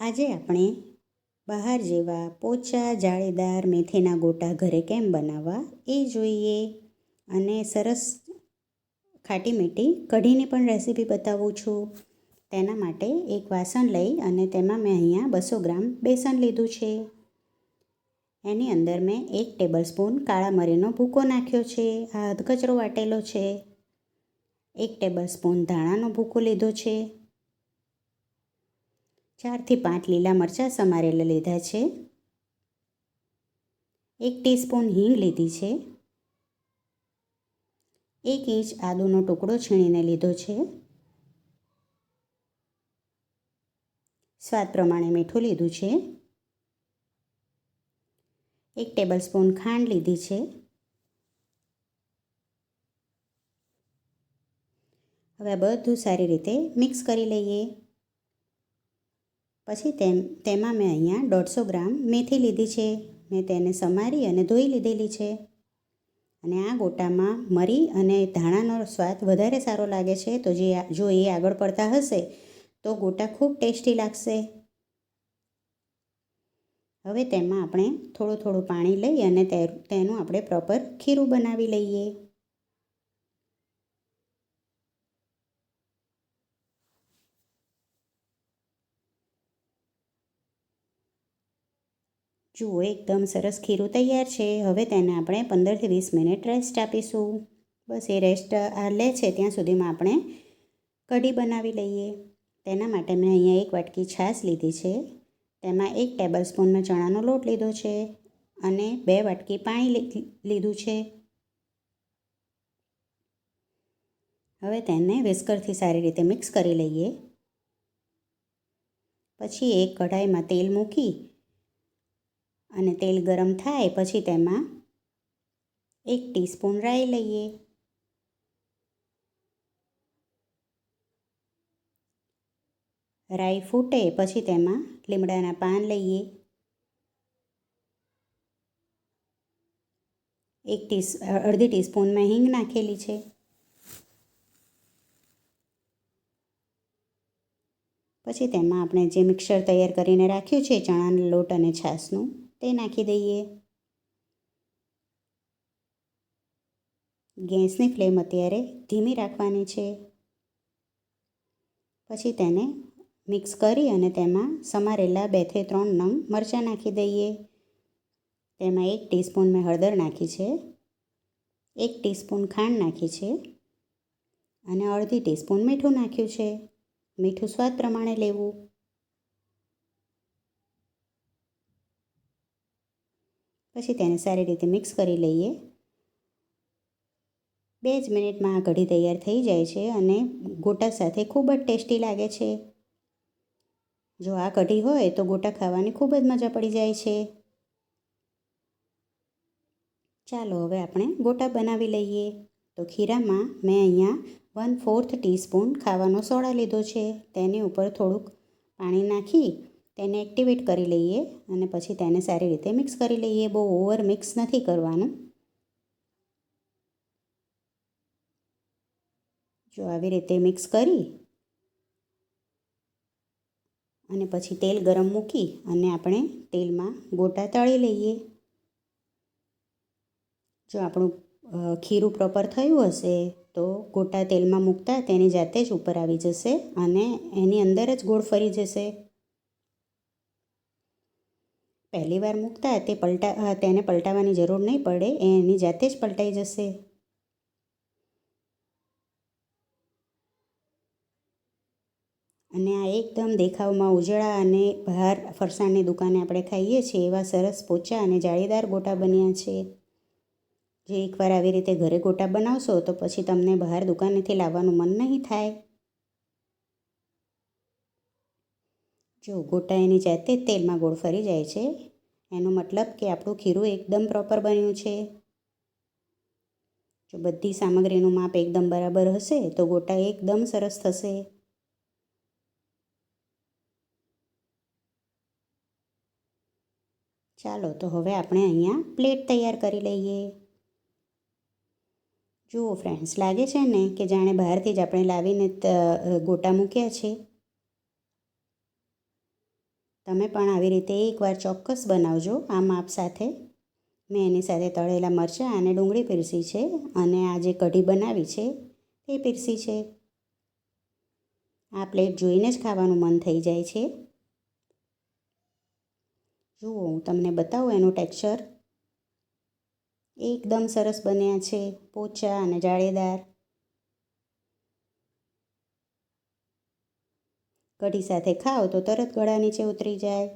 આજે આપણે બહાર જેવા પોચા જાળીદાર મેથીના ગોટા ઘરે કેમ બનાવવા એ જોઈએ અને સરસ ખાટી મીઠી કઢીની પણ રેસીપી બતાવું છું. તેના માટે એક વાસણ લઈ અને તેમાં મેં અહીંયા બસો ગ્રામ બેસન લીધું છે. એની અંદર મેં એક ટેબલ સ્પૂન કાળા મરીનો ભૂકો નાખ્યો છે, આ અધકચરો વાટેલો છે. એક ટેબલ સ્પૂન ધાણાનો ભૂકો લીધો છે. ચારથી પાંચ લીલા મરચાં સમારેલા લીધા છે. એક ટીસ્પૂન હિંગ લીધી છે. એક ઇંચ આદુનો ટુકડો છીણીને લીધો છે. સ્વાદ પ્રમાણે મીઠું લીધું છે. એક ટેબલ સ્પૂન ખાંડ લીધી છે. હવે બધું સારી રીતે મિક્સ કરી લઈએ. પછી તેમ, તેમાં મેં અહીંયા દોઢસો ગ્રામ મેથી લીધી છે. મેં તેને સમારી અને ધોઈ લીધેલી છે. અને આ ગોટામાં મરી અને ધાણાનો સ્વાદ વધારે સારો લાગે છે તો જે જો એ આગળ પડતા હશે તો ગોટા ખૂબ ટેસ્ટી લાગશે. હવે તેમાં આપણે થોડું થોડું પાણી લઈ અને તેનું આપણે પ્રોપર ખીરું બનાવી લઈએ. જુઓ, એકદમ સરસ ખીરું તૈયાર છે. હવે તેને આપણે પંદરથી વીસ મિનિટ રેસ્ટ આપીશું. બસ એ રેસ્ટ આ લે છે, ત્યાં સુધીમાં આપણે કઢી બનાવી લઈએ. તેના માટે મેં અહીંયા એક વાટકી છાશ લીધી છે. તેમાં એક ટેબલ સ્પૂન મેં ચણાનો લોટ લીધો છે અને બે વાટકી પાણી લીધું છે. હવે તેને વિસ્કરથી સારી રીતે મિક્સ કરી લઈએ. પછી એક કઢાઈમાં તેલ મૂકી અને તેલ ગરમ થાય પછી તેમાં એક ટીસ્પૂન રાઈ લઈએ. રાઈ ફૂટે પછી તેમાં લીમડાના પાન લઈએ. એક ટી અડધી ટીસ્પૂનમાં હિંગ નાખેલી છે. પછી તેમાં આપણે જે મિક્સર તૈયાર કરીને રાખ્યું છે, ચણાનો લોટ અને છાશનું તે નાખી દઈએ. ગેસની ફ્લેમ અત્યારે ધીમી રાખવાની છે. પછી તેને મિક્સ કરી અને તેમાં સમારેલા બેથી ત્રણ નંગ મરચાં નાખી દઈએ. તેમાં એક ટીસ્પૂન મેં હળદર નાખી છે. એક ટીસ્પૂન ખાંડ નાખી છે. અને અડધી ટીસ્પૂન મીઠું નાખ્યું છે. મીઠું સ્વાદ પ્રમાણે લેવું. પછી તેને સારી રીતે મિક્સ કરી લઈએ. બે જ મિનિટમાં આ કઢી તૈયાર થઈ જાય છે અને ગોટા સાથે ખૂબ જ ટેસ્ટી લાગે છે. જો આ કઢી હોય તો ગોટા ખાવાની ખૂબ જ મજા પડી જાય છે. ચાલો હવે આપણે ગોટા બનાવી લઈએ. તો ખીરામાં મેં અહીંયા વન ફોર્થ ટીસ્પૂન ખાવાનો સોડા લીધો છે. તેની ઉપર થોડુંક પાણી નાખી તેને એક્ટિવેટ કરી લઈએ અને પછી તેને સારી રીતે મિક્સ કરી લઈએ. બહુ ઓવર મિક્સ નથી કરવાનું. જો આવી રીતે મિક્સ કરી અને પછી તેલ ગરમ મૂકી અને આપણે તેલમાં ગોટા તળી લઈએ. જો આપણું ખીરું પ્રોપર થયું હશે તો ગોટા તેલમાં મૂકતા તેની જાતે જ ઉપર આવી જશે અને એની અંદર જ ગોળ ફરી જશે. પહેલી વાર મૂકતા તે પલટા તેને પલટાવવાની જરૂર નહીં પડે એ એની જાતે જ પલટાઈ જશે. અને આ એકદમ દેખાવમાં ઉજળા અને બહાર ફરસાણની દુકાને આપણે ખાઈએ છીએ, એવા સરસ પોચા અને જાળીદાર ગોટા બન્યા છે. જે એકવાર આવી રીતે ઘરે ગોટા બનાવશો, તો પછી તમને બહાર દુકાનેથી લાવવાનું મન નહીં થાય. જો ગોટા એની જાતે તેલમાં ગોળ ફરી જાય છે એનો મતલબ કે આપણું ખીરું એકદમ પ્રોપર બન્યું છે. જો બધી સામગ્રીનું માપ એકદમ બરાબર હશે, તો ગોટા એકદમ સરસ થશે. ચાલો, તો હવે આપણે અહીંયા પ્લેટ તૈયાર કરી લઈએ. જુઓ ફ્રેન્ડ્સ લાગે છે ને કે જાણે બહારથી જ આપણે લાવીને ગોટા મૂક્યા છે. તમે પણ આવી રીતે એકવાર ચોક્કસ બનાવજો આ માપ સાથે. મેં એની સાથે તળેલા મરચાં અને ડુંગળી પીરસી છે અને આ જે કઢી બનાવી છે તે પીરસી છે. આ પ્લેટ જોઈને જ ખાવાનું મન થઈ જાય છે. જુઓ, હું તમને બતાવું એનું ટેક્સચર. એકદમ સરસ બન્યા છે પોચા અને જાળીદાર. કઢી સાથે ખાઓ તો તરત ગળા નીચે ઉતરી જાય.